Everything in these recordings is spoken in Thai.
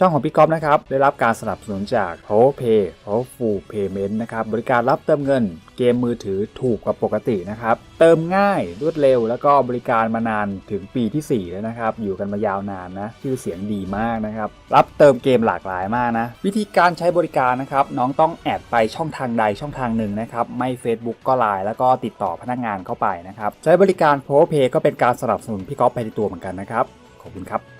ช่องของพี่ก๊อฟนะครับ ได้รับการสนับสนุนจาก PowerPay Powerful Payment นะครับ บริการรับเติมเงินเกมมือถือถูกกว่าปกตินะครับ เติมง่ายรวดเร็ว แล้วก็บริการมานานถึงปีที่ 4 แล้วนะครับ อยู่กันมายาวนานนะ ชื่อเสียงดีมากนะครับ รับเติมเกมหลากหลายมากนะ วิธีการใช้บริการนะครับ น้องต้องแอดไปช่องทางใดช่องทางหนึ่งนะครับ ไม่ Facebook ก็ไลน์แล้วก็ติดต่อพนักงานเข้าไปนะครับ ใช้บริการ PowerPay ก็เป็นการสนับสนุนพี่ก๊อฟไปในตัวเหมือนกันนะครับ ขอบคุณครับ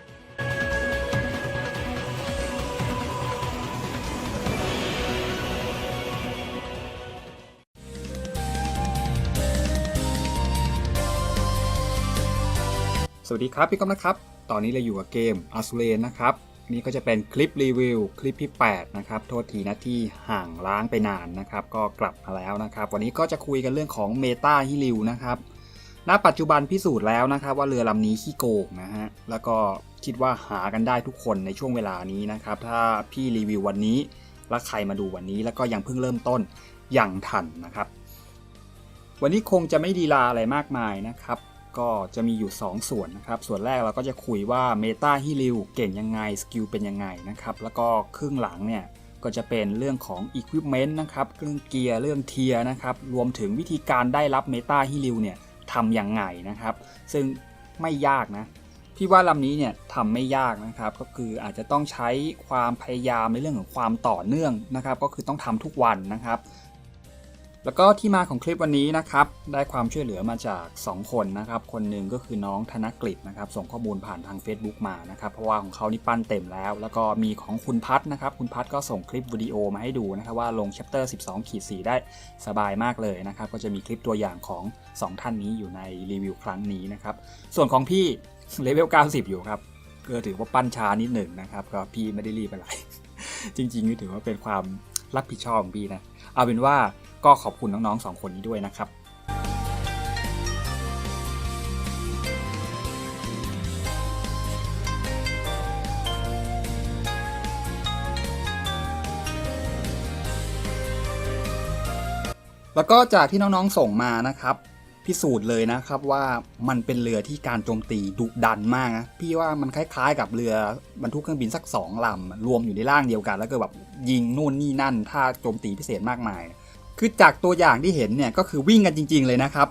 สวัสดีครับพี่ก๊อฟนะครับ ตอนนี้เราอยู่กับเกม a s u r a n นะครับนี่ก็จะเป็นคลิปรีวิวคลิปที่ 8 นะครับ โทษทีนะที่ห่างล้างไปนานนะครับ ก็กลับมาแล้วนะครับ วันนี้ก็จะคุยกันเรื่องของเมตาฮิลิวนะครับ ณ ปัจจุบันพิสูจน์แล้วนะครับ ว่าเรือลำนี้ขี้โกงนะฮะ แล้วก็คิดว่าหากันได้ทุกคนในช่วงเวลานี้นะครับ ถ้าพี่รีวิววันนี้ แล้วใครมาดูวันนี้แล้วก็ยังเพิ่งเริ่มต้นอย่างทันนะครับ วันนี้คงจะไม่ดีลาอะไรมากมายนะครับ ก็จะมีอยู่ 2 ส่วนนะครับ ส่วนแรกเราก็จะคุยว่าเมตาฮิลิวเก่งยังไง สกิลเป็นยังไงนะครับ แล้วก็ครึ่งหลังเนี่ยก็จะเป็นเรื่องของ Equipment นะครับ เรื่องเกียร์ เรื่องเทียร์นะครับ รวมถึงวิธีการได้รับเมตาฮิลิวเนี่ยทำยังไงนะครับ ซึ่งไม่ยากนะ พี่ว่าลำนี้เนี่ยทำไม่ยากนะครับ ก็คืออาจจะต้องใช้ความพยายามในเรื่องของความต่อเนื่องนะครับ ก็คือต้องทำทุกวันนะครับ แล้วก็ที่มาของคลิปวันนี้นะครับ ได้ความช่วยเหลือมาจาก 2 คนนะครับ คนหนึ่งก็คือน้องธนกฤษนะครับ ส่งข้อมูลผ่านทาง Facebook มานะครับ เพราะว่าของเขานี่ปั้นเต็มแล้ว แล้วก็มีของคุณพัฒนะครับ คุณพัฒก็ส่งคลิปวิดีโอมาให้ดูนะครับว่าลง chapter 12 ขีด 4 ได้สบายมากเลยนะครับ ก็จะมีคลิปตัวอย่างของ 2 ท่านนี้อยู่ในรีวิวครั้งนี้นะครับ ส่วนของพี่เลเวล 90 อยู่ครับก็ถือว่าปั้นช้านิดหนึ่งนะครับ ก็พี่ไม่ได้รีบอะไร จริงๆก็ถือว่าเป็นความรับผิดชอบของพี่นะ เอาเป็นว่า ก็ขอบคุณน้องๆสองคนนี้ด้วยนะครับแล้วก็จากที่น้องๆส่งมานะครับ พิสูจน์เลยนะครับว่ามันเป็นเรือที่การโจมตีดุดันมากนะพี่ว่ามันคล้ายๆ กับเรือบรรทุกเครื่องบินสักสองลำรวมอยู่ในร่างเดียวกัน แล้วก็แบบยิงนู่นนี่นั่นท่าโจมตีพิเศษมากมาย คือจากตัวอย่างที่เห็นเนี่ยก็คือวิ่งกันจริง ๆ เลยนะครับ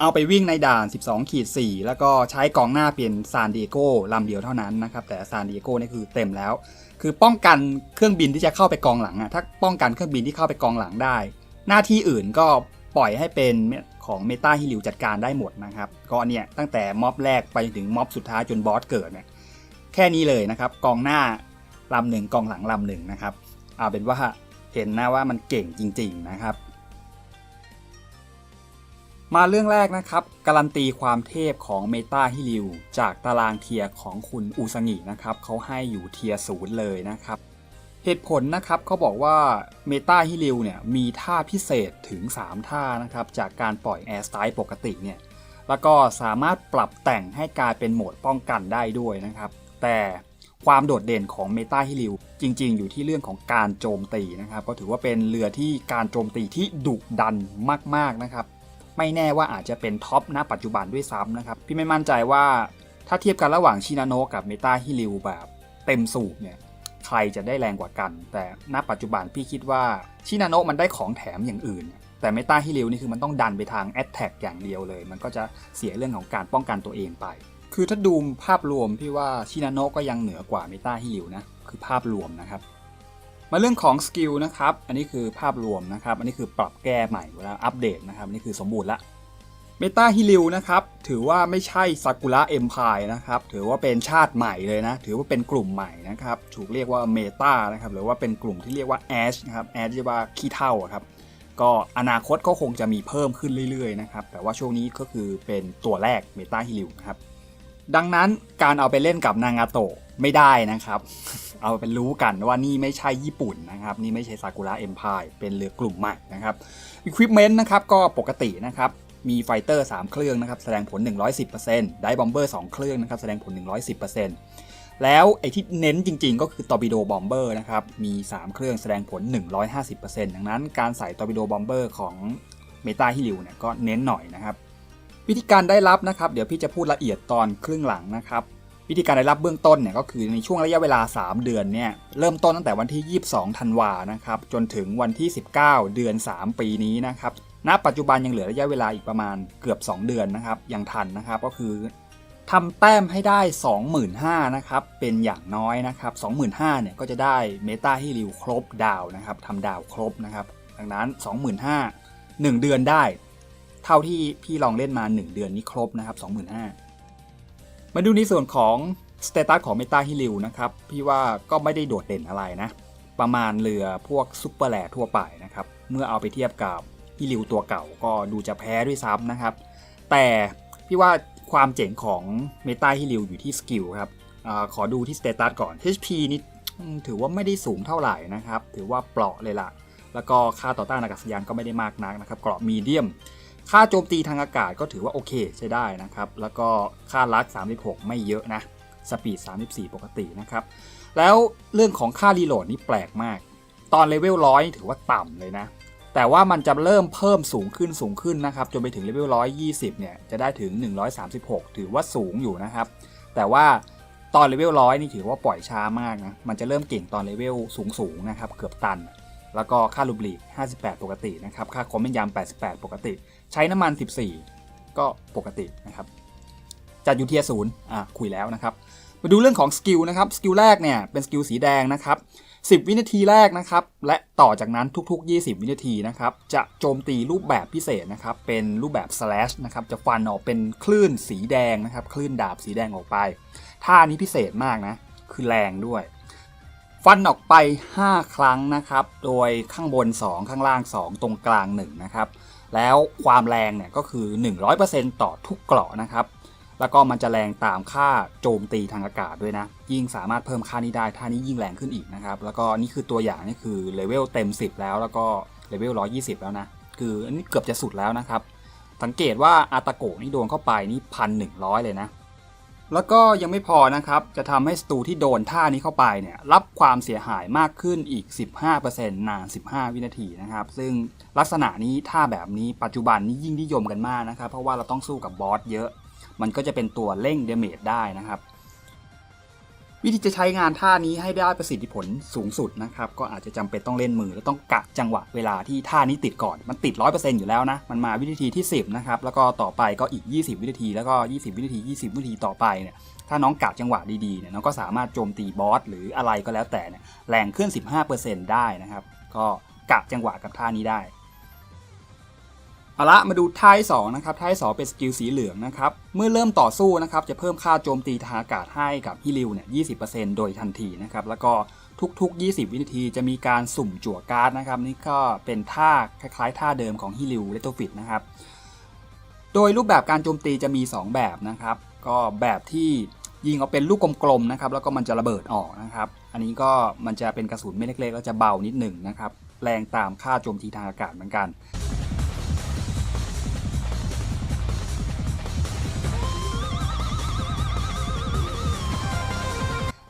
เอาไปวิ่งในด่าน 12ขีด4แล้วก็ใช้กองหน้าเปลี่ยนซานดิเอโกลำเดียวเท่านั้นนะครับ แต่ซานดิเอโกนี่คือเต็มแล้ว คือป้องกันเครื่องบินที่จะเข้าไปกองหลังอะถ้าป้องกันเครื่องบินที่เข้าไปกองหลังได้ หน้าที่อื่นก็ปล่อยให้เป็นของเมตาฮิลิวจัดการได้หมดนะครับก็เนี่ยตั้งแต่ม็อบแรกไปถึงม็อบสุดท้ายจนบอสเกิดเนี่ยแค่นี้เลยนะครับกองหน้าลำหนึ่งกองหลังลำหนึ่งนะครับเอาเป็นว่าเห็นนะว่ามันเก่งจริง ๆนะครับ มาเรื่องแรกนะครับ การันตีความเทพของเมตาฮิลิวจากตารางเทียร์ของคุณอูซางินะครับเขาให้อยู่เทียร์ศูนย์เลยนะครับ เหตุผลนะครับเขาบอกว่าเมตาฮิลิวเนี่ยมีท่าพิเศษถึง 3 ท่านะครับจากการปล่อยแอร์สไตล์ปกติเนี่ยแล้วก็สามารถปรับแต่งให้กลายเป็นโหมดป้องกันได้ด้วยนะครับ แต่ความโดดเด่นของเมตาฮิลิวจริง ๆ อยู่ที่เรื่องของการโจมตีนะครับ ก็ถือว่าเป็นเรือที่การโจมตีที่ดุดันมากๆนะครับ ไม่แน่ว่าอาจจะเป็นท็อปณปัจจุบันด้วยซ้ำนะครับ พี่ไม่มั่นใจว่าถ้าเทียบกันระหว่างชินาโนะกับเมตาฮิลิวแบบเต็มสูบเนี่ยใครจะได้แรงกว่ากัน แต่ณปัจจุบันพี่คิดว่าชินาโนะมันได้ของแถมอย่างอื่น แต่เมตาฮิลิวนี่คือมันต้องดันไปทางแอตแทกอย่างเดียวเลย มันก็จะเสียเรื่องของการป้องกันตัวเองไป คือถ้าดูภาพรวมพี่ว่าชินาโนะก็ยังเหนือกว่าเมตาฮิลิวนะคือภาพรวมนะครับ มาเรื่องของสกิลนะครับ อันนี้คือภาพรวมนะครับ อันนี้คือปรับแก้ใหม่เวลาอัปเดตนะครับ อันนี่คือสมบูรณ์ละเมตาฮิลิวนะครับ ถือว่าไม่ใช่ซากุระเอ็มพายนะครับ ถือว่าเป็นชาติใหม่เลยนะ ถือว่าเป็นกลุ่มใหม่นะครับ ถูกเรียกว่าเมตานะครับ หรือว่าเป็นกลุ่มที่เรียกว่าแอชนะครับแอชเรียกว่าขี้เท่าครับ ก็อนาคตก็คงจะมีเพิ่มขึ้นเรื่อยๆนะครับ แต่ว่าช่วงนี้ก็คือเป็นตัวแรกเมตาฮิลิวนะครับ ดังนั้นการเอาไปเล่นกับนางาโตะไม่ได้นะครับ เอาเป็นรู้กันว่านี่ไม่ใช่ญี่ปุ่นนะครับ นี่ไม่ใช่ซากุระเอ็มพายเป็นเรือกลุ่มใหม่นะครับอุปกรณ์นะครับก็ปกตินะครับมีไฟเตอร์ 3 เครื่องนะครับแสดงผล 110%ได้บอมเบอร์ 2 เครื่องนะครับแสดงผล 110%แล้วไอ้ที่เน้นจริง ๆ ก็คือตอร์ปิโดบอมเบอร์นะครับมี 3 เครื่องแสดงผล 150%ดังนั้นการใส่ตอร์ปิโดบอมเบอร์ของเมตาฮิลิวเนี่ยก็เน้นหน่อยนะครับ วิธีการได้รับนะครับ เดี๋ยวพี่จะพูดละเอียดตอนครึ่งหลังนะครับ วิธีการได้รับเบื้องต้นเนี่ยก็คือในช่วงระยะเวลา 3 เดือนเนี่ยเริ่มต้นตั้งแต่วันที่ 22 ธันวานะครับจนถึงวันที่ 19 เดือน 3 ปีนี้นะครับณปัจจุบันยังเหลือระยะเวลาอีกประมาณเกือบ 2 เดือนนะครับยังทันนะครับก็คือทำแต้มให้ได้ 25,000นะครับเป็นอย่างน้อยนะครับ25,000เนี่ยก็จะได้เมตาฮิริวครบดาวนะครับทำดาวครบนะครับดังนั้น 25,000 1 เดือนได้ เท่าที่พี่ลองเล่นมา 1 เดือนนี้ครบนะครับ25,000 มาดูในส่วนของสเตตัสของเมตาฮิลิวนะครับ พี่ว่าก็ไม่ได้โดดเด่นอะไรนะ ประมาณเรือพวกซุปเปอร์แลทั่วไปนะครับ เมื่อเอาไปเทียบกับฮิลิวตัวเก่าก็ดูจะแพ้ด้วยซ้ำนะครับ แต่พี่ว่าความเจ๋งของเมตาฮิลิวอยู่ที่สกิลครับอขอดูที่สเตตัสก่อน HP นี่ถือว่าไม่ได้สูงเท่าไหร่นะครับ ถือว่าเปราะเลยล่ะ แล้วก็ค่าต่อต้านอากาศยานก็ไม่ได้มากนักนะครับ เกราะมีเดียม ค่าโจมตีทางอากาศก็ถือว่าโอเคใช้ได้นะครับ แล้วก็ค่าลัก 36 ไม่เยอะนะ สปีด 34 ปกตินะครับ แล้วเรื่องของค่ารีโหลดนี่แปลกมาก ตอนเลเวลร้อยถือว่าต่ำเลยนะ แต่ว่ามันจะเริ่มเพิ่มสูงขึ้นสูงขึ้นนะครับ จนไปถึงเลเวล120 เนี่ย จะได้ถึง 136 ถือว่าสูงอยู่นะครับ แต่ว่าตอนเลเวลร้อยนี่ถือว่าปล่อยช้ามากนะ มันจะเริ่มเก่งตอนเลเวลสูงสูงๆนะครับ เกือบตัน แล้วก็ค่าลูบลีก58 ปกตินะครับ ค่าคอมเมนยาม 88 ปกติ ใช้น้ำมัน 14 ก็ปกตินะครับจัดอยู่เทียศูนย์อะคุยแล้วนะครับ มาดูเรื่องของสกิลนะครับ สกิลแรกเนี่ยเป็นสกิลสีแดงนะครับ 10 วินาทีแรกนะครับ และต่อจากนั้นทุกๆ 20 วินาทีนะครับ จะโจมตีรูปแบบพิเศษนะครับ เป็นรูปแบบ slash นะครับ จะฟันออกเป็นคลื่นสีแดงนะครับ คลื่นดาบสีแดงออกไป ท่านี้พิเศษมากนะ คือแรงด้วย ฟันออกไป 5 ครั้งนะครับ โดยข้างบน 2 ข้างล่าง 2 ตรงกลาง 1 นะครับ แล้วความแรงเนี่ยก็คือ 100%ต่อทุกเกราะนะครับ แล้วก็มันจะแรงตามค่าโจมตีทางอากาศด้วยนะ ยิ่งสามารถเพิ่มค่านี้ได้ท่านี้ยิ่งแรงขึ้นอีกนะครับ แล้วก็นี่คือตัวอย่างนี่คือเลเวลเต็ม 10 แล้วแล้วก็เลเวล120 แล้วนะ คืออันนี้เกือบจะสุดแล้วนะครับ สังเกตว่าอาตาโกะนี่โดนเข้าไปนี่พันหนึ่งร้อยเลยนะ แล้วก็ยังไม่พอนะครับ จะทำให้สตูที่โดนท่านี้เข้าไปเนี่ยรับความเสียหายมากขึ้นอีก 15%นาน 15 วินาทีนะครับ ซึ่งลักษณะนี้ท่าแบบนี้ปัจจุบันนี้ยิ่งนิยมกันมากนะครับ เพราะว่าเราต้องสู้กับบอสเยอะ มันก็จะเป็นตัวเร่งเดเมจได้นะครับ วิธีจะใช้งานท่านี้ให้ได้ประสิทธิผลสูงสุดนะครับก็อาจจะจำเป็นต้องเล่นมือ และต้องกะจังหวะเวลาที่ท่านี้ติดก่อนมันติด 100%อยู่แล้วนะ มันมาวินาทีที่ 10นะครับแล้วก็ต่อไปก็อีก 20 วินาทีแล้วก็ 20 วินาที 20 วินาทีต่อไปเนี่ยถ้าน้องกะจังหวะดีๆเนี่ยน้องก็สามารถโจมตีบอสหรืออะไรก็แล้วแต่เนี่ยแรงขึ้น 15%ได้นะครับก็กะจังหวะกับท่านี้ได้ เอาละมาดูท่าที่สองนะครับท่าที่สองเป็นสกิลสีเหลืองนะครับ เมื่อเริ่มต่อสู้นะครับจะเพิ่มค่าโจมตีทางอากาศให้กับฮิริวเนี่ย20%โดยทันทีนะครับ แล้วก็ทุกๆ 20 วินาทีจะมีการสุ่มจั่วการ์ดนะครับ นี่ก็เป็นท่าคล้ายๆ ท่าเดิมของฮิริวเลตโตฟิตนะครับ โดยรูปแบบการโจมตีจะมี 2 แบบนะครับ ก็แบบที่ยิงเอาเป็นลูกกลมๆนะครับ แล้วก็มันจะระเบิดออกนะครับ อันนี้ก็มันจะเป็นกระสุนเม็ดเล็กๆแล้วจะเบานิดหนึ่งนะครับ แรงตามค่าโจมตีทางอากาศเหมือนกัน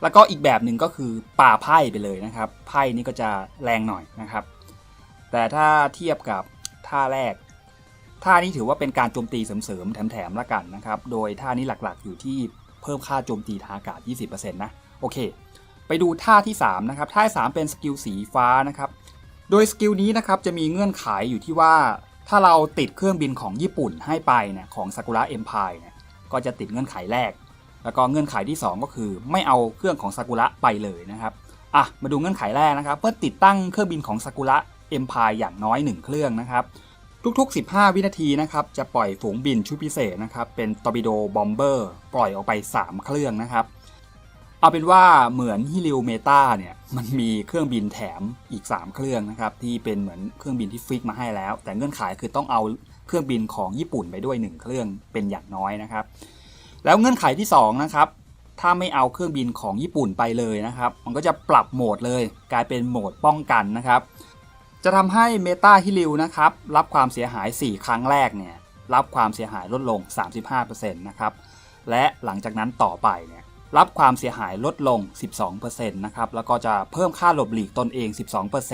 แล้วก็อีกแบบหนึ่งก็คือป่าไพ่ไปเลยนะครับไพ่นี่ก็จะแรงหน่อยนะครับ แต่ถ้าเทียบกับท่าแรก ท่านี้ถือว่าเป็นการโจมตีเสริมๆแถมๆละกันนะครับ โดยท่านี้หลักๆอยู่ที่เพิ่มค่าโจมตีทางอากาศ 20%นะโอเค ไปดูท่าที่3นะครับท่า3เป็นสกิลสีฟ้านะครับโดยสกิลนี้นะครับจะมีเงื่อนไขอยู่ที่ว่าถ้าเราติดเครื่องบินของญี่ปุ่นให้ไปเนี่ยของซากุระเอ็มพายเนี่ยก็จะติดเงื่อนไขแรก แล้วก็เงื่อนไขที่ 2 ก็คือ ไม่เอาเครื่องของซากุระไปเลยนะครับอะมาดูเงื่อนไขแรกนะครับเพื่อติดตั้งเครื่องบินของซากุระเอ็มพายอย่างน้อย 1 เครื่องนะครับทุกๆ 15 วินาทีนะครับจะปล่อยฝูงบินชุดพิเศษนะครับเป็นตอร์ปิโดบอมเบอร์ปล่อยออกไป 3 เครื่องนะครับเอาเป็นว่าเหมือนฮิริวเมตาเนี่ยมันมีเครื่องบินแถมอีก 3 เครื่องนะครับที่เป็นเหมือนเครื่องบินที่ฟิกมาให้แล้ว แต่เงื่อนไขคือต้องเอาเครื่องบินของญี่ปุ่นไปด้วย 1 เครื่องเป็นอย่างน้อยนะครับ แล้วเงื่อนไขที่2นะครับถ้าไม่เอาเครื่องบินของญี่ปุ่นไปเลยนะครับ มันก็จะปรับโหมดเลย กลายเป็นโหมดป้องกันนะครับ จะทำให้เมตาฮิริวนะครับ รับความเสียหาย 4 ครั้งแรกเนี่ย รับความเสียหายลดลง 35%นะครับ และหลังจากนั้นต่อไปเนี่ย รับความเสียหายลดลง 12%นะครับ แล้วก็จะเพิ่มค่าหลบหลีกตนเอง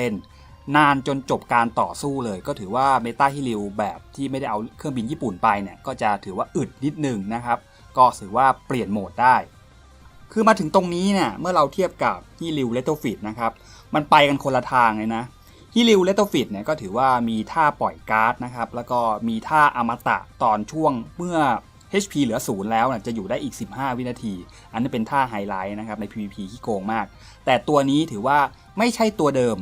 12%นานจนจบการต่อสู้เลย ก็ถือว่าเมตาฮิริวแบบที่ไม่ได้เอาเครื่องบินญี่ปุ่นไปเนี่ย ก็จะถือว่าอึดนิดนึงนะครับ ก็ถือว่าเปลี่ยนโหมดได้ คือมาถึงตรงนี้เนี่ยเมื่อเราเทียบกับฮิริวเลตโตฟิตนะครับ มันไปกันคนละทางเลยนะฮิริวเลตโตฟิตเนี่ยก็ถือว่ามีท่าปล่อยการ์ดนะครับ แล้วก็มีท่าอมตะตอนช่วงเมื่อ HP เหลือศูนย์แล้วนะจะอยู่ได้อีก 15 วินาที อันนี้เป็นท่าไฮไลท์นะครับใน PVP ที่โกงมาก แต่ตัวนี้ถือว่าไม่ใช่ตัวเดิม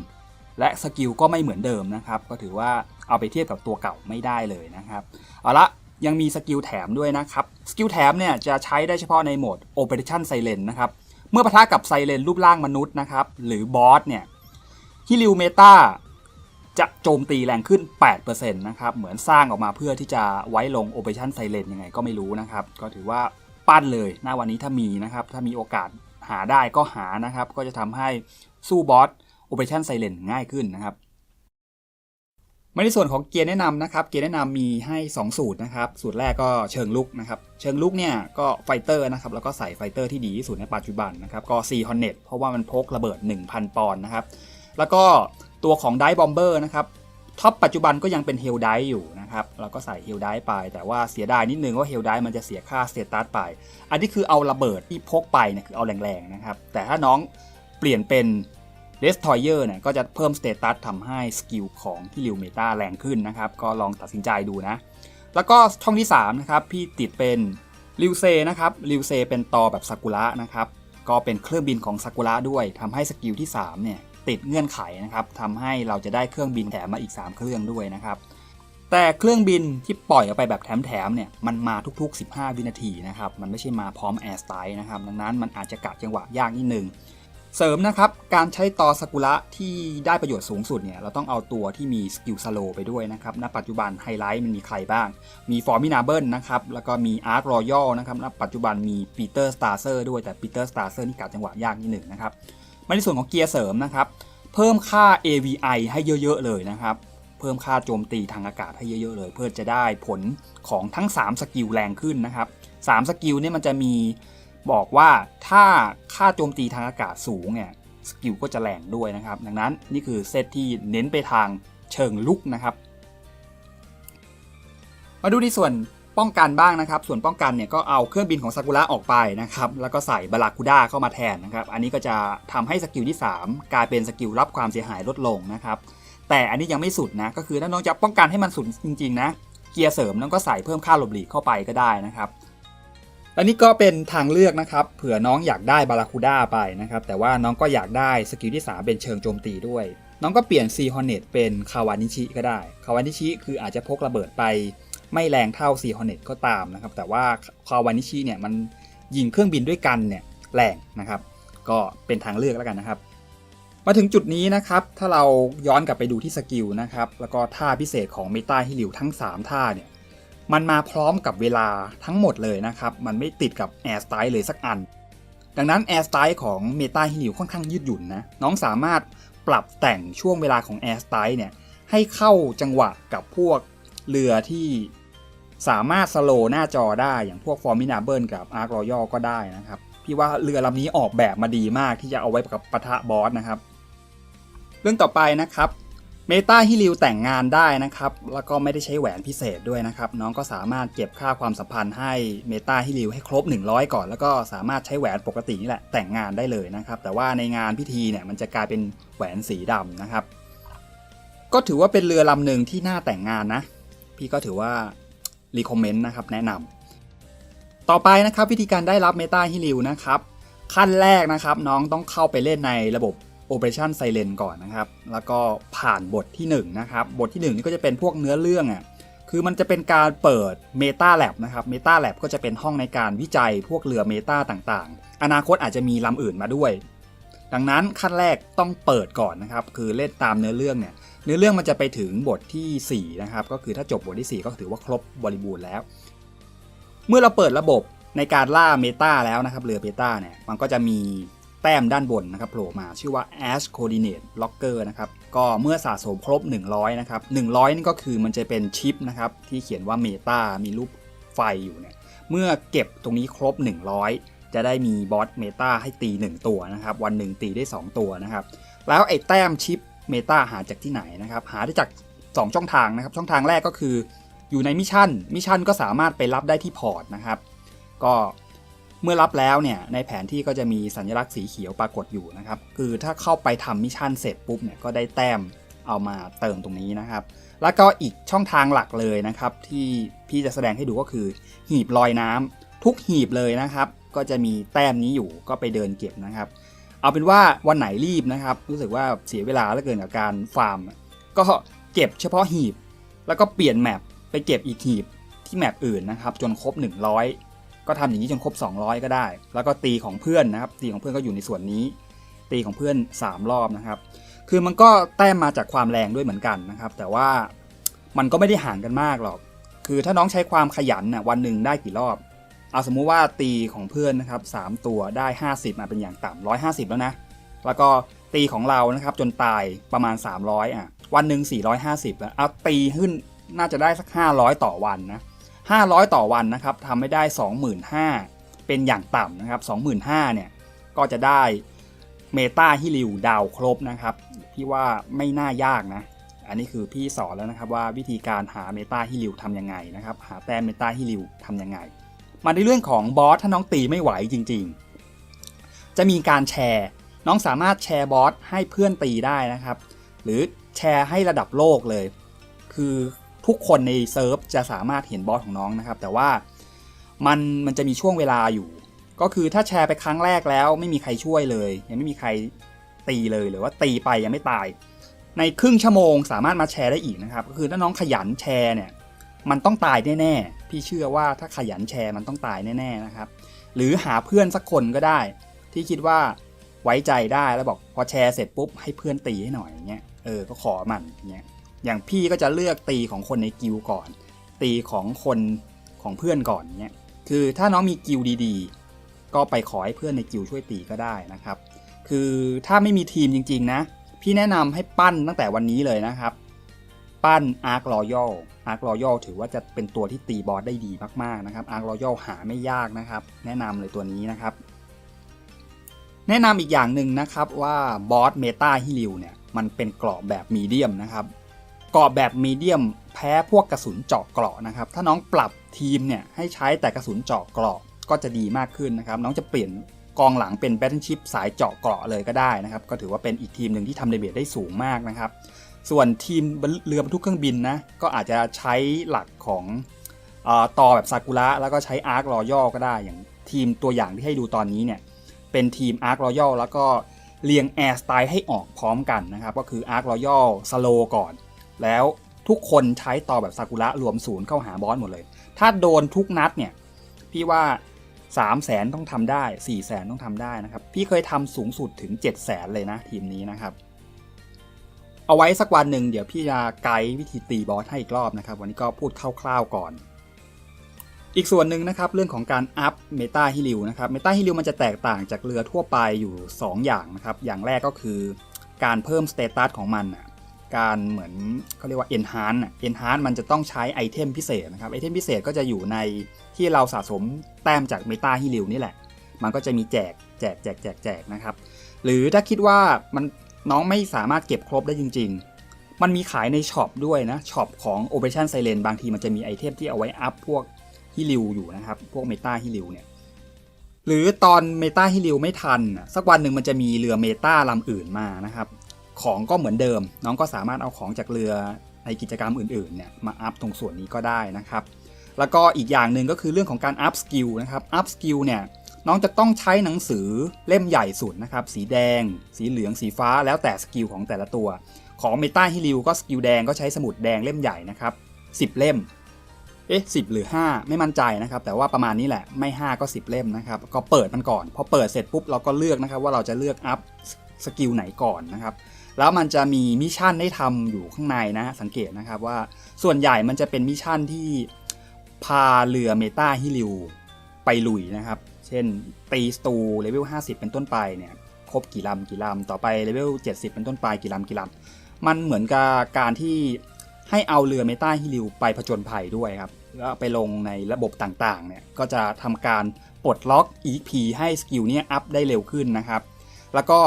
และสกิลก็ไม่เหมือนเดิมนะครับ ก็ถือว่าเอาไปเทียบกับตัวเก่าไม่ได้เลยนะครับ เอาละ ยังมีสกิลแถมด้วยนะครับ สกิลแถมเนี่ยจะใช้ได้เฉพาะในโหมด Operation Silent นะครับ เมื่อปะทะกับไซเลนรูปร่างมนุษย์นะครับ หรือบอสเนี่ยฮิริวเมตาจะโจมตีแรงขึ้น 8%นะครับ เหมือนสร้างออกมาเพื่อที่จะไว้ลง Operation Silent ยังไงก็ไม่รู้นะครับ ก็ถือว่าปั้นเลยหน้าวันนี้ถ้ามีนะครับ ถ้ามีโอกาสหาได้ก็หานะครับ ก็จะทำให้สู้บอส Operation Silent ง่ายขึ้นนะครับ มาในส่วนของเกียร์แนะนำนะครับ เกียร์แนะนำมีให้ 2 สูตรนะครับ สูตรแรกก็เชิงลุกนะครับ เชิงลุกเนี่ยก็ไฟเตอร์นะครับ แล้วก็ใส่ไฟเตอร์ที่ดีที่สุดในปัจจุบันนะครับ ก็4 Hornet เพราะว่ามันพกระเบิด 1,000 ปอนด์นะครับ แล้วก็ตัวของไดบอมเบอร์นะครับ ท็อปปัจจุบันก็ยังเป็นเฮลไดอยู่นะครับ เราก็ใส่เฮลไดไป แต่ว่าเสียดายนิดนึงว่าเฮลไดมันจะเสียค่าสเตตัสไป อันนี้คือเอาระเบิดที่พกไปเนี่ยคือเอาแรงๆนะครับ แต่ถ้าน้องเปลี่ยนเป็น d e s t r o y e r เนี่ยก็จะเพิ่มสเตตัสทำให้สกิลของที่ริวเมตาแรงขึ้นนะครับ ก็ลองตัดสินใจดูนะ แล้วก็ช่องที่3นะครับพี่ติดเป็นริวเซนะครับริวเซเป็นตอแบบซากุระนะครับก็เป็นเครื่องบินของซากุระด้วยทำให้สกิลที่3เนี่ยติดเงื่อนไขนะครับทำให้เราจะได้เครื่องบินแถมมาอีก 3 เครื่องด้วยนะครับแต่เครื่องบินที่ปล่อยออกไปแบบแถมๆเนี่ยมันมาทุกๆ 15 วินาทีนะครับ มันไม่ใช่มาพร้อมแอร์สไตล์นะครับ ดังนั้นมันอาจจะกะจังหวะยากนิดนึง เสริมนะครับ การใช้ตอสกุระที่ได้ประโยชน์สูงสุดเนี่ยเราต้องเอาตัวที่มีสกิลสโลไปด้วยนะครับณปัจจุบันไฮไลท์มันมีใครบ้าง มีฟอร์มินาเบิลนะครับแล้วก็มีอาร์ r รอยัลนะครับณปัจจุบันมีปีเตอร์สตาร์เซอร์ด้วยแต่ปีเตอร์สตาร์เซอร์นี่กะจังหวะยากนิดหนึ่งนะครับมาในส่วนของเกียร์เสริมนะครับเพิ่มค่า AVI ให้เยอะ ๆ เลยนะครับเพิ่มค่าโจมตีทางอากาศให้เยอะๆเลย เพื่อจะได้ผลของทั้ง 3 สกิลแรงขึ้นนะครับ3สกิลเนี่ยมันจะมี บอกว่าถ้าค่าโจมตีทางอากาศสูงเนี่ยสกิลก็จะแรงด้วยนะครับ ดังนั้นนี่คือเซตที่เน้นไปทางเชิงลุกนะครับ มาดูในส่วนป้องกันบ้างนะครับ ส่วนป้องกันเนี่ยก็เอาเครื่องบินของซากุระออกไปนะครับ แล้วก็ใส่บาราคูด้าเข้ามาแทนนะครับ อันนี้ก็จะทำให้สกิลที่ 3 กลายเป็นสกิลรับความเสียหายลดลงนะครับ แต่อันนี้ยังไม่สุดนะ ก็คือถ้าน้องจะป้องกันให้มันสุดจริง ๆ นะ เกียร์เสริมน้องก็ใส่เพิ่มค่าหลบหลีกเข้าไปก็ได้นะครับ และนี่ก็เป็นทางเลือกนะครับ เผื่อน้องอยากได้บาราคูด้าไปนะครับ แต่ว่าน้องก็อยากได้สกิลที่ 3 เป็นเชิงโจมตีด้วย น้องก็เปลี่ยนซีฮอนเนตเป็นคาวานิชิก็ได้ คาวานิชิคืออาจจะพกระเบิดไป ไม่แรงเท่าซีฮอนเนตก็ตามนะครับ แต่ว่าคาวานิชิเนี่ยมันยิงเครื่องบินด้วยกันเนี่ยแรงนะครับ ก็เป็นทางเลือกแล้วกันนะครับ มาถึงจุดนี้นะครับ ถ้าเราย้อนกลับไปดูที่สกิลนะครับ แล้วก็ท่าพิเศษของเมตาฮิลิวทั้ง 3 ท่าเนี่ย มันมาพร้อมกับเวลาทั้งหมดเลยนะครับ มันไม่ติดกับแอร์สไตล์เลยสักอัน ดังนั้นแอร์สไตล์ของเมตาฮิลิวค่อนข้างยืดหยุ่นนะ น้องสามารถปรับแต่งช่วงเวลาของแอร์สไตล์เนี่ยให้เข้าจังหวะกับพวกเรือที่สามารถสโลว์หน้าจอได้อย่างพวกฟอร์มินาเบิลกับอาร์ r รอยัลก็ได้นะครับ พี่ว่าเรือลำนี้ออกแบบมาดีมากที่จะเอาไว้กับปะทะบอสนะครับ เรื่องต่อไปนะครับ เมตาฮิริวแต่งงานได้นะครับ แล้วก็ไม่ได้ใช้แหวนพิเศษด้วยนะครับ น้องก็สามารถเก็บค่าความสัมพันธ์ให้เมตาฮิริวให้ครบ 100 ก่อน แล้วก็สามารถใช้แหวนปกตินี่แหละแต่งงานได้เลยนะครับ แต่ว่าในงานพิธีเนี่ยมันจะกลายเป็นแหวนสีดำนะครับ ก็ถือว่าเป็นเรือลำหนึ่งที่น่าแต่งงานนะ พี่ก็ถือว่ารีคอมเมนต์นะครับแนะนำต่อไปนะครับวิธีการได้รับเมตาฮิริวนะครับขั้นแรกนะครับน้องต้องเข้าไปเล่นในระบบ Operation Silent ก่อนนะครับ แล้วก็ผ่านบทที่1นะครับ บทที่ 1 นี่ก็จะเป็นพวกเนื้อเรื่องอะ คือมันจะเป็นการเปิด Meta Lab นะครับ Meta Lab ก็จะเป็นห้องในการวิจัยพวกเรือเมตาต่างๆ อนาคตอาจจะมีลำอื่นมาด้วย ดังนั้นขั้นแรกต้องเปิดก่อนนะครับ คือเล่นตามเนื้อเรื่องเนี่ย เนื้อเรื่องมันจะไปถึงบทที่ 4 นะครับ ก็คือถ้าจบบทที่ 4 ก็ถือว่าครบบริบูรณ์แล้ว เมื่อเราเปิดระบบในการล่าเมตาแล้วนะครับเรือเมตาเนี่ยมันก็จะมี แต้มด้านบนนะครับโผล่มาชื่อว่า Ash Coordinate Locker นะครับก็เมื่อสะสมครบ 100 นะครับ 100 นี่ก็คือมันจะเป็นชิปนะครับที่เขียนว่า Meta มีรูปไฟอยู่เนี่ยเมื่อเก็บตรงนี้ครบ 100 จะได้มีบอสเมตาให้ตี 1 ตัวนะครับ วันหนึ่งตีได้ 2 ตัวนะครับ แล้วไอ้แต้มชิปเมตาหาจากที่ไหนนะครับ หาได้จาก 2 ช่องทางนะครับ ช่องทางแรกก็คืออยู่ในมิชชั่นมิชชั่นก็สามารถไปรับได้ที่พอร์ตนะครับ ก็ เมื่อรับแล้วเนี่ยในแผนที่ก็จะมีสัญลักษณ์สีเขียวปรากฏอยู่นะครับ คือถ้าเข้าไปทำมิชชั่นเสร็จปุ๊บเนี่ยก็ได้แต้มเอามาเติมตรงนี้นะครับ แล้วก็อีกช่องทางหลักเลยนะครับ ที่พี่จะแสดงให้ดูก็คือ หีบลอยน้ำทุกหีบเลยนะครับ ก็จะมีแต้มนี้อยู่ก็ไปเดินเก็บนะครับ เอาเป็นว่าวันไหนรีบนะครับ รู้สึกว่าเสียเวลาเหลือเกินกับการฟาร์ม ก็เก็บเฉพาะหีบ แล้วก็เปลี่ยนแมปไปเก็บอีกหีบที่แมปอื่นนะครับ จนครบ 100 ก็ทำอย่างนี้จนครบ 200 ก็ได้ แล้วก็ตีของเพื่อนนะครับตีของเพื่อนก็อยู่ในส่วนนี้ ตีของเพื่อน 3 รอบนะครับ คือมันก็แต้มมาจากความแรงด้วยเหมือนกันนะครับ แต่ว่ามันก็ไม่ได้ห่างกันมากหรอก คือถ้าน้องใช้ความขยันน่ะวันหนึ่งได้กี่รอบเอาสมมุติว่าตีของเพื่อนนะครับ3ตัวได้ 50มาเป็นอย่างต่ำ150 แล้วนะ แล้วก็ตีของเรานะครับจนตายประมาณ 300อะวันหนึ่ง450แล้วเอาตีขึ้นน่าจะได้สัก 500 ต่อวันนะ 500 ต่อวันนะครับทำไม่ได้ 25,000 เป็นอย่างต่ำนะครับ 25,000 เนี่ย ก็จะได้เมตาฮิลิวดาวครบนะครับ พี่ว่าไม่น่ายากนะ อันนี้คือพี่สอนแล้วนะครับว่าวิธีการหาเมตาฮิลิวทำยังไงนะครับ หาแต้มเมตาฮิลิวทำยังไง มาในเรื่องของบอสถ้าน้องตีไม่ไหวจริง ๆ จะมีการแชร์ น้องสามารถแชร์บอสให้เพื่อนตีได้นะครับ หรือแชร์ให้ระดับโลกเลย คือ ทุกคนในเซิร์ฟจะสามารถเห็นบอสของน้องนะครับ แต่ว่ามันมันจะมีช่วงเวลาอยู่ ก็คือถ้าแชร์ไปครั้งแรกแล้ว ไม่มีใครช่วยเลย ยังไม่มีใครตีเลยหรือว่าตีไปยังไม่ตาย ในครึ่งชั่วโมงสามารถมาแชร์ได้อีกนะครับ ก็คือถ้าน้องขยันแชร์เนี่ย มันต้องตายแน่ๆพี่เชื่อว่าถ้าขยันแชร์มันต้องตายแน่ๆนะครับ หรือหาเพื่อนสักคนก็ได้ ที่คิดว่าไว้ใจได้แล้วบอกพอแชร์เสร็จปุ๊บให้เพื่อนตีให้หน่อยอย่างเงี้ยเออก็ขอมันอย่างเงี้ย อย่างพี่ก็จะเลือกตีของคนในกิลก่อน ตีของคนของเพื่อนก่อนเงี้ยคือถ้าน้องมีกิลดีๆ ก็ไปขอให้เพื่อนในกิลช่วยตีก็ได้นะครับ คือถ้าไม่มีทีมจริง ๆ นะ พี่แนะนำให้ปั้นตั้งแต่วันนี้เลยนะครับ ปั้น Arc Royal Arc Royal ถือว่าจะเป็นตัวที่ตีบอสได้ดีมากๆนะครับ Arc Royal หาไม่ยากนะครับ แนะนำเลยตัวนี้นะครับแนะนำอีกอย่างหนึ่งนะครับว่าบอสเมตาฮิลิวเนี่ยมันเป็นกราะแบบมีเดียมนะครับ กราะแบบมีเดียมแพ้พวกกระสุนเจาะเกราะนะครับ ถ้าน้องปรับทีมเนี่ยให้ใช้แต่กระสุนเจาะเกราะก็จะดีมากขึ้นนะครับ น้องจะเปลี่ยนกองหลังเป็นแบทเทิลชิพสายเจาะเกราะเลยก็ได้นะครับ ก็ถือว่าเป็นอีกทีมหนึ่งที่ทำเดเบตได้สูงมากนะครับ ส่วนทีมเรือบรรทุกเครื่องบินนะก็อาจจะใช้หลักของอต่อแบบซากุระแล้วก็ใช้อาร์ครอย่อก็ได้อย่างทีมตัวอย่างที่ให้ดูตอนนี้เนี่ยเป็นทีม Arc Royal แล้วก็เรียง Air Style ให้ออกพร้อมกันนะครับ ก็คือ Arc Royal Slow ก่อน แล้วทุกคนใช้ต่อแบบซากุระรวมศูนย์เข้าหาบอสหมดเลย ถ้าโดนทุกนัดเนี่ยพี่ว่า3 0 0แสนต้องทำได้4 0 0แสนต้องทำได้นะครับ พี่เคยทำสูงสุดถึง 7 0 0แสนเลยนะทีมนี้นะครับ เอาไว้สักวันหนึ่งเดี๋ยวพี่จะไกด์วิธีตีบอสให้อีกรอบนะครับ วันนี้ก็พูดคร่าวๆก่อน อีกส่วนหนึ่งนะครับเรื่องของการอัพเมตาฮิลิวนะครับเมตาฮิลิวมันจะแตกต่างจากเรือทั่วไปอยู่ 2 อย่างนะครับ อย่างแรกก็คือการเพิ่มสเตตัสของมันอะ การเหมือนเขาเรียกว่า enhance อะ enhance มันจะต้องใช้ไอเทมพิเศษนะครับไอเทมพิเศษก็จะอยู่ในที่เราสะสมแต้มจากเมตาฮิลิวนี่แหละ มันก็จะมีแจกแจกแจกแจกแจกนะครับ หรือถ้าคิดว่ามันน้องไม่สามารถเก็บครบได้จริง ๆ มันมีขายในช็อปด้วยนะช็อปของ Operation Siren บางทีมันจะมีไอเทมที่เอาไว้อัพพวกฮิลิวอยู่นะครับ พวกเมตาฮิลิวเนี่ยหรือตอนเมตาฮิลิวไม่ทัน สักวันหนึ่งมันจะมีเรือเมตาลำอื่นมานะครับ ของก็เหมือนเดิม น้องก็สามารถเอาของจากเรือในกิจกรรมอื่นๆเนี่ยมาอัพตรงส่วนนี้ก็ได้นะครับ แล้วก็อีกอย่างหนึ่งก็คือเรื่องของการอัพสกิลนะครับอัพสกิลเนี่ยน้องจะต้องใช้หนังสือเล่มใหญ่สุดนะครับ สีแดง สีเหลืองสีฟ้าแล้วแต่สกิลของแต่ละตัว ของเมตาฮิลิวก็สกิลแดงก็ใช้สมุดแดงเล่มใหญ่นะครับ10 เล่มเอ๊ะสิหรือ 5 ไม่มั่นใจนะครับ แต่ว่าประมาณนี้แหละไม่ 5 ก็ 10 เล่มนะครับ ก็เปิดมันก่อน พอเปิดเสร็จปุ๊บเราก็เลือกนะครับว่าเราจะเลือกอัพสกิลไหนก่อนนะครับ แล้วมันจะมีมิชชั่นให้ทำอยู่ข้างในนะสังเกตนะครับว่าส่วนใหญ่มันจะเป็นมิชชั่นที่พาเรือเมตาฮิลิวไปลุยนะครับ เช่นตีสตูเลเวล 50 เป็นต้นไปเนี่ยครบกี่ลำกี่ลำต่อไปเลเวล 70 เป็นต้นไปกี่ลำกี่ลำมันเหมือนกับการที่ให้เอาเรือเมตาฮิลิวไปผจญภัยด้วยครับแล้วไปลงในระบบต่างๆเนี่ยก็จะทำการปลดล็อก EP ให้สกิลเนี่ยอัพได้เร็วขึ้นนะครับ แล้วก็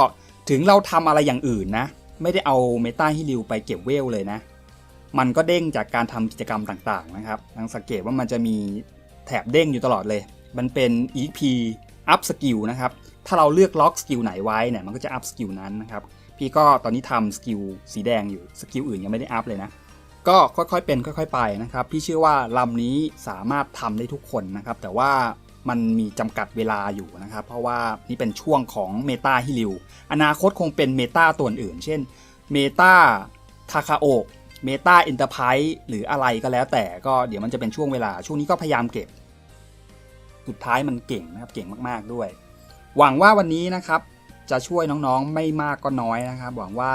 ถึงเราทำอะไรอย่างอื่นนะ ไม่ได้เอาเมตาฮิลิวไปเก็บเวลเลยนะ มันก็เด้งจากการทำกิจกรรมต่างๆนะครับทังสังเกตว่ามันจะมีแถบเด้งอยู่ตลอดเลย มันเป็น EP อัพสกิลนะครับ ถ้าเราเลือกล็อกสกิลไหนไว้เนี่ย มันก็จะอัพสกิลนั้นนะครับ พี่ก็ตอนนี้ทำสกิลสีแดงอยู่ สกิลอื่นยังไม่ได้อัพเลยนะ ก็ค่อยๆเป็นค่อย ๆ ไปนะครับ พี่เชื่อว่าลำนี้สามารถทำได้ทุกคนนะครับ แต่ว่า มันมีจำกัดเวลาอยู่นะครับ เพราะว่านี่เป็นช่วงของเมตาฮิริวอนาคตคงเป็นเมตาตัวอื่น เช่นเมตาทาคาโอเมตาเอ็นเตอร์ไพรส์หรืออะไรก็แล้วแต่ก็เดี๋ยวมันจะเป็นช่วงเวลา ช่วงนี้ก็พยายามเก็บ สุดท้ายมันเก่งนะครับ เก่งมาก ๆด้วย หวังว่าวันนี้นะครับ จะช่วยน้องๆไม่มากก็น้อยนะครับ หวังว่า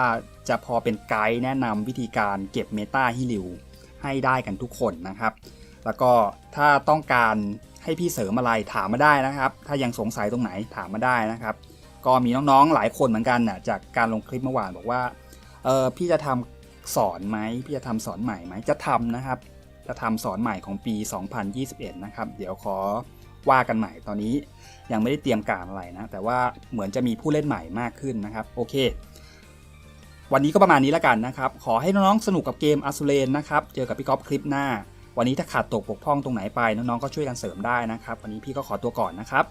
จะพอเป็นไกด์แนะนำวิธีการเก็บเมตาฮิลิวให้ได้กันทุกคนนะครับ แล้วก็ถ้าต้องการ ให้พี่เสริมอะไรถามมาได้นะครับ ถ้ายังสงสัยตรงไหนถามมาได้นะครับ ก็มีน้องๆหลายคนเหมือนกันน่ะจากการลงคลิปเมื่อวานบอกว่าเออพี่จะทำสอนไหมพี่จะทำสอนใหม่ไหมจะทำนะครับ จะทำสอนใหม่ของปี 2021 นะครับ เดี๋ยวขอว่ากันใหม่ตอนนี้ยังไม่ได้เตรียมการอะไรนะ แต่ว่าเหมือนจะมีผู้เล่นใหม่มากขึ้นนะครับ โอเค วันนี้ก็ประมาณนี้แล้วกันนะครับ ขอให้น้องๆสนุกกับเกมอ s ูเ n นนะครับ เจอกับพี่ก๊อฟคลิปหน้า วันนี้ถ้าขาดตกบกพร่องตรงไหนไปน้องๆก็ช่วยกันเสริมได้นะครับ วันนี้พี่ก็ขอตัวก่อนนะครับ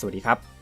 สวัสดีครับ